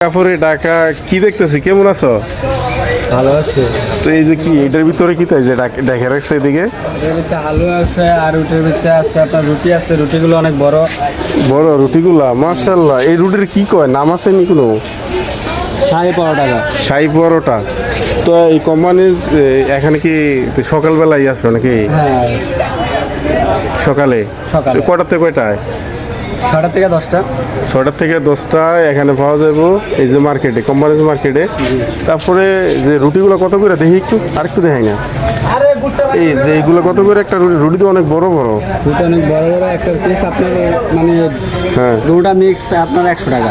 কাপড়ে ঢাকা কি দেখতেছি? কেমন আছো? ভালো আছে। তো এই যে কি এটার ভিতরে কি তাই যে ঢাক- রাখছে এদিকে? আলু আছে আর রুটির ভিতরে আছে আপনার রুটি আছে রুটিগুলো অনেক বড়। বড় রুটিগুলা মার্শাল্লাহ এই রুটির কি কয় নাম আছে নি কোনো? বারো টাকা শাহি পরোটা। তো এই কোম্পানির এখানে কি সকালবেলাই আসবে নাকি? হ্যাঁ। সকালে? সকালে। থেকে কয়টায়? ছটা থেকে দশটা। ছটার থেকে দশটায় এখানে পাওয়া যাব এই যে মার্কেটে কোম্পানিজ মার্কেটে। তারপরে যে রুটিগুলো কত করে দেখি একটু আর একটু দেখাই না। এই যে এইগুলো কত করে একটা রুটি রুটি তো অনেক বড় বড়। রুটি অনেক বড় বড় একটা পিস আপনার মানে হ্যাঁ। দুটা মিক্স আপনার একশো টাকা।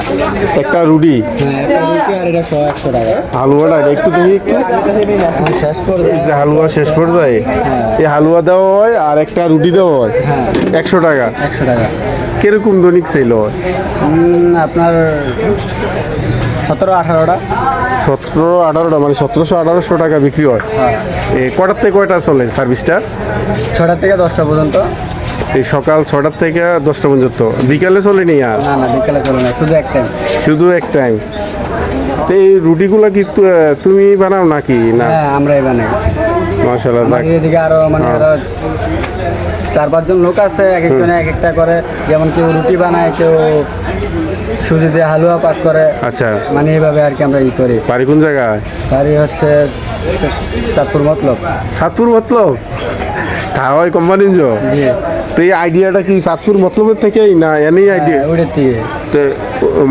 একটা রুটি? হ্যাঁ একটা রুটি আর এটা সব একশো টাকা। হালুয়াটা একটু দেখি একটু। শেষ করে এই যে হালুয়া শেষ পর্যায়ে। এই হালুয়া দেওয়া হয় আর একটা রুটি দেওয়া হয়। হ্যাঁ। একশো টাকা। একশো টাকা। কীরকম দৈনিক ছিল? আপনার সতেরো আঠারোটা সতেরো আঠারোটা মানে সতেরোশো আঠারোশো টাকা বিক্রি হয়। হ্যাঁ। কটার থেকে কয়টা চলে সার্ভিসটা ছটা থেকে দশটা পর্যন্ত। এই সকাল ছটার থেকে দশটা পর্যন্ত। বিকালে চলে নি আর? না না বিকেলে চলে না শুধু এক টাইম শুধু এক টাইম তো এই রুটিগুলো কি তুমি বানাও নাকি? না? হ্যাঁ আমরাই বানাই। আমাদের এদিকে আরও মানে আরও চার পাঁচজন লোক আছে এক একজনে এক একটা করে। যেমন কেউ রুটি বানায় কেউ সুজি দিয়ে হালুয়া পাক করে। আচ্ছা। মানে এইভাবে আর কি আমরা ই করি। বাড়ি কোন জায়গায়? বাড়ি হচ্ছে চাঁদপুর মতলব। সাতপুর মতলব? হাওয়াই কোম্পানি জি? তো এই আইডিয়াটা কি সাতপুর মতলবের থেকেই না এনেই আইডিয়া হ্যাঁ, দিয়ে তো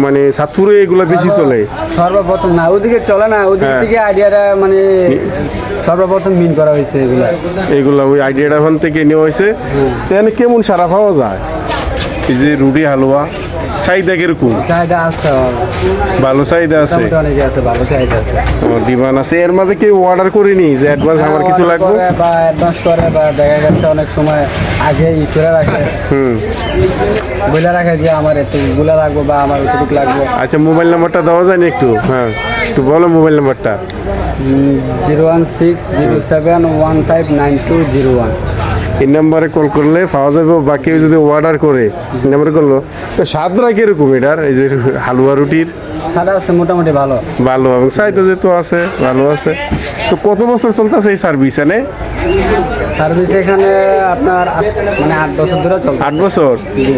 মানে সাতপুরে এগুলো বেশি চলে? সর্বপ্রথম না ওদিকে চলে না ওদিক হ্যাঁ। থেকে আইডিয়াটা মানে সর্বপ্রথম মিন করা হয়েছে এগুলা। এগুলো ওই আইডিয়াটা ওখান থেকে নেওয়া হয়েছে। তো কেমন সারা পাওয়া যায়? এই যে রুটি হালুয়া চাহিদা কীরকম? চাহিদা আছে। ভালো চাহিদা আছে? আছে ভালো চাহিদা আছে। ও ডিমান্ড আছে। এর মাঝে কেউ অর্ডার করিনি যে অ্যাডভান্স আমার কিছু লাগবে? বা অ্যাডভান্স করে বা দেখা যাচ্ছে অনেক সময় আগে ই করে রাখে। হুম। বলে রাখে যে আমার এতগুলো লাগবে বা আমার এতটুকু লাগবে। আচ্ছা মোবাইল নাম্বারটা দেওয়া যায় না একটু? হ্যাঁ একটু বলো মোবাইল নাম্বারটা zero one six zero seven one five nine two zero one এই নাম্বারে কল করলে পাওয়া যাবে বাকি যদি অর্ডার করে, এই নাম্বারে করল। তো স্বাদরা কীরকম এটার? এই যে হালুয়া রুটির। সাদা আছে মোটামুটি ভালো। ভালো এবং চাহিদা যেহেতু আছে ভালো আছে। তো কত বছর চলতেছে এই সার্ভিস এনে? সার্ভিস এখানে আপনার আট- মানে আট বছর ধরে চলছে আট বছর?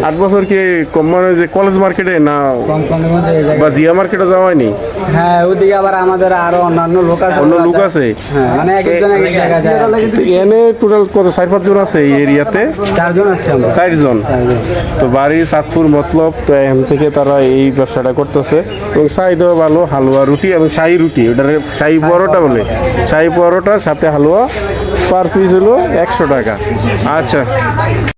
আট বছর কি কম মানে যে কলেজ মার্কেটে না কম কমে মধ্যে এই বা জিয়া মার্কেটে যাওয়া হয়নি? হ্যাঁ ওদিকে আবার আমাদের আরও অন্যান্য লোক আছে। অন্য লোক আছে? হ্যাঁ মানে এক একজন এক এক জায়গায় যায়। তো এনে টোটাল কত চার পাঁচজন আছে এই এরিয়াতে চারজন আছে আমরা। চারজন? চারজন। তো বাড়ি সাতপুর মতলব তো এখান থেকে তারা এই ব্যবসাটা করতেছে। এবং চাহিদাও ভালো হালুয়া রুটি এবং শাহি রুটি। ওটা শাহি পরোটা বলে। শাহি পরোটার সাথে হালুয়া পার পিস হলো একশো টাকা। আচ্ছা।